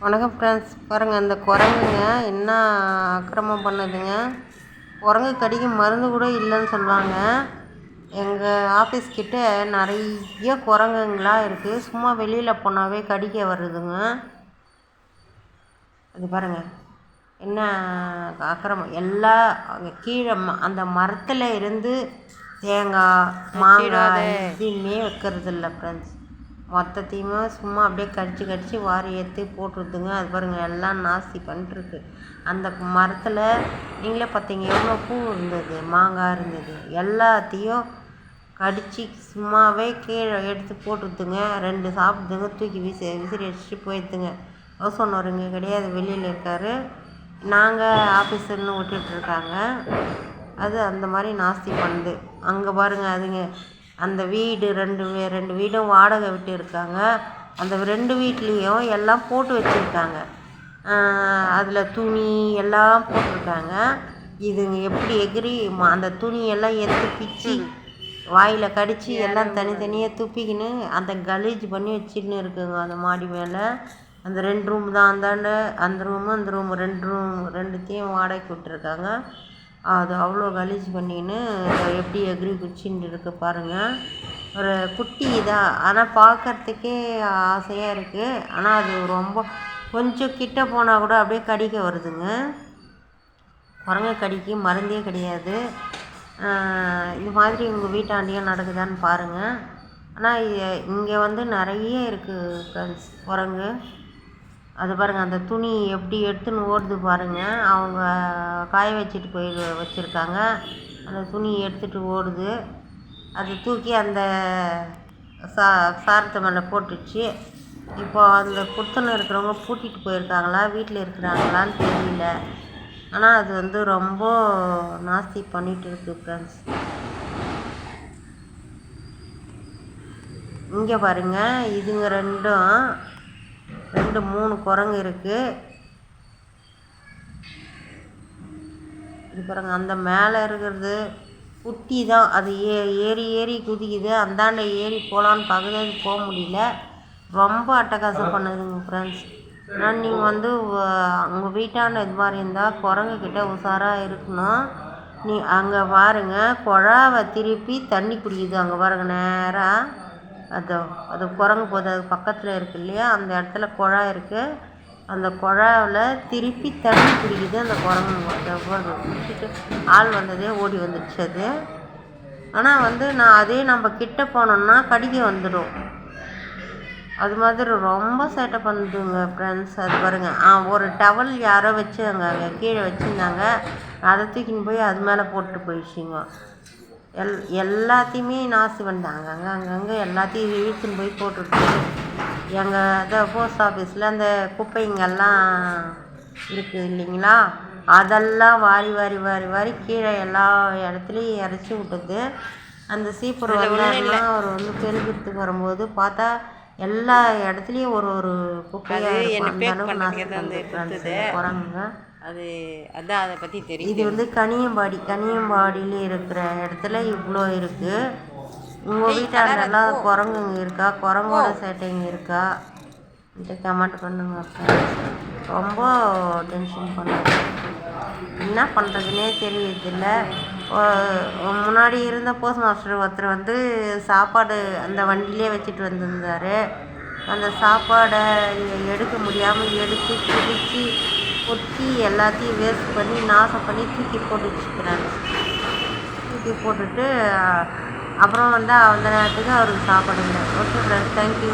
வணக்கம் ஃப்ரெண்ட்ஸ் பாருங்கள் அந்த குரங்குங்க என்ன அக்கிரமம் பண்ணுதுங்க? குரங்கு கடிக்கு மருந்து கூட இல்லைன்னு சொல்லுவாங்க எங்கள் ஆஃபீஸ் கிட்ட நிறைய குரங்குங்களா இருக்குது சும்மா வெளியில் போனாவே கடிக்க வருதுங்க. அது பாருங்கள் என்ன அக்கிரமம் எல்லா கீழே அந்த மரத்தில் இருந்து தேங்காய் மாங்காய் எதுவுமே வைக்கிறது இல்லை ஃப்ரெண்ட்ஸ் மொத்தத்தையுமே சும்மா அப்படியே கடிச்சு கடிச்சு வாரி ஏற்றி போட்டுருதுங்க. அது பாருங்கள் எல்லாம் நாஸ்தி பண்ணிட்டுருக்கு அந்த மரத்தில் நீங்களே பார்த்தீங்க எவ்வளோ பூ இருந்தது மாங்காய் இருந்தது எல்லாத்தையும் கடிச்சு சும்மாவே கீழே எடுத்து போட்டுருதுங்க. ரெண்டு சாப்பிடுதுங்க தூக்கி விசி விசிறி அடிச்சுட்டு போயிடுதுங்க. ஹவுஸ் ஓனர் இங்கே கிடையாது வெளியில் இருக்கார். நாங்கள் ஆஃபீஸர்னு விட்டுட்ருக்காங்க அது அந்த மாதிரி நாஸ்தி பண்ணுது அங்கே பாருங்கள் அதுங்க அந்த வீடு ரெண்டு ரெண்டு வீடும் வாடகை விட்டு இருக்காங்க அந்த ரெண்டு வீட்லேயும் எல்லாம் போட்டு வச்சுருக்காங்க. அதில் துணி எல்லாம் போட்டிருக்காங்க. இதுங்க எப்படி எகிரி அந்த துணியெல்லாம் எடுத்து பிச்சு வாயில் கடித்து எல்லாம் தனித்தனியாக துப்பிக்கின்னு அந்த கலீஜ் பண்ணி வச்சுக்கின்னு இருக்குங்க அந்த மாடி மேலே. அந்த ரெண்டு ரூம் தான் அந்தாண்ட அந்த ரூமு அந்த ரூம் ரெண்டு ரூம் ரெண்டுத்தையும் வாடகைக்கு விட்டுருக்காங்க. அது அவ்வளோ கலீஜ் பண்ணிக்கின்னு எப்படி எகிரி குச்சின்னு இருக்கு பாருங்கள் ஒரு குட்டி இதாக ஆனால் பார்க்கறதுக்கே ஆசையாக இருக்குது ஆனால் அது ரொம்ப கொஞ்சம் கிட்ட போனால் கூட அப்படியே கடிக்க வருதுங்க. குரங்க கடிக்கு மருந்தே கிடையாது. இது மாதிரி உங்கள் வீட்டாண்டியும் நடக்குதான்னு பாருங்கள் ஆனால் இங்கே வந்து நிறைய இருக்குது ஃப்ரெண்ட்ஸ் குரங்கு. அது பாருங்கள் அந்த துணி எப்படி எடுத்துன்னு ஓடுது பாருங்கள் அவங்க காய வச்சுட்டு போய் வச்சுருக்காங்க. அந்த துணி எடுத்துகிட்டு ஓடுது. அது தூக்கி அந்த சா சாரத்து மேலே போட்டுச்சு. இப்போ அந்த குத்தனை இருக்கிறவங்க பூட்டிகிட்டு போயிருக்காங்களா? வீட்டில் இருக்கிறாங்களான்னு தெரியல. ஆனால் அது வந்து ரொம்ப நாஸ்தி பண்ணிகிட்டு இருக்குது ஃப்ரெண்ட்ஸ் இங்கே பாருங்கள் இதுங்க ரெண்டும் ரெண்டு மூணு குரங்கு இருக்குது இது பாருங்க அந்த மேலே இருக்கிறது குட்டி தான். அது ஏ ஏறி ஏறி குதிக்குது. அந்தாண்ட ஏறி போகலான்னு பார்க்குது அது போக முடியல. ரொம்ப அட்டகாசம் பண்ணுதுங்க ஃப்ரெண்ட்ஸ் ஆனால் நீங்கள் வந்து உங்கள் வீட்டாண்ட இது மாதிரி இருந்தால் குரங்குக்கிட்ட உஷாராக இருக்கணும். நீ அங்கே பாருங்கள் குழாவை திருப்பி தண்ணி குடிக்குது. அங்கே பாருங்கள் நேராக அது அது குரங்கு போது அது பக்கத்தில் இருக்குது இல்லையா? அந்த இடத்துல குழா இருக்குது அந்த குழாவில் திருப்பி தண்ணி பிடிக்குது அந்த குரங்கு. பிடிச்சிட்டு ஆள் வந்ததே ஓடி வந்துடுச்சு அது. ஆனால் வந்து நான் அதே நம்ம கிட்ட போனோம்னா கடிக்க வந்துடும். அது மாதிரி ரொம்ப சேட்டை பண்ணுதுங்க ஃப்ரெண்ட்ஸ் அது பாருங்கள் ஆ ஒரு டவல் யாரோ வச்சு அங்கே கீழே வச்சுருந்தாங்க. அதை தூக்கின்னு போய் அது மேலே போட்டு போயிடுச்சிங்க. எல் எல்லாத்தையுமே நாசி பண்ணிட்டாங்க அங்கே அங்கங்கே எல்லாத்தையும் இழுத்துன்னு போய் போட்டுட்டு எங்கள் இதை போஸ்ட் ஆஃபீஸில் அந்த குப்பைங்கெல்லாம் இருக்குது இல்லைங்களா? அதெல்லாம் வாரி வாரி வாரி வாரி கீழே எல்லா இடத்துலையும் இறச்சி விட்டுது அந்த சீப்பர் வந்தாருன்னா அவர் வந்து பெருக்கிறதுக்கு வரும்போது பார்த்தா எல்லா இடத்துலையும் ஒரு ஒரு குப்பையாக அந்த அளவுக்கு நாசி குரங்குங்க. அது அதான் அதை பற்றி தெரியும். இது வந்து கனியம்பாடி கனியம்பாடியில் இருக்கிற இடத்துல இவ்வளோ இருக்குது உங்கள் வீட்டாண்டெல்லாம் குரங்குங்க இருக்கா? குரங்கோட சேட்டைங்க இருக்கா? கமெண்ட் பண்ணுங்க ரொம்ப டென்ஷன் பண்ணுங்க. என்ன பண்ணுறதுனே தெரியறதில்ல. முன்னாடி இருந்த போஸ்ட் மாஸ்டர் ஒருத்தர் வந்து சாப்பாடு அந்த வண்டியிலே வச்சுட்டு வந்திருந்தார். அந்த சாப்பாடை எடுக்க முடியாமல் எடுத்து பிரித்து கொட்டி எல்லாத்தையும் வேஸ்ட் பண்ணி நாசம் பண்ணி தூக்கி போட்டு வச்சுக்கிறேன் தூக்கி போட்டுட்டு அப்புறம் வந்து அந்த நேரத்துக்கு அவருக்கு சாப்பாடு ஓகே ஃப்ரெண்ட்ஸ் தேங்க்யூ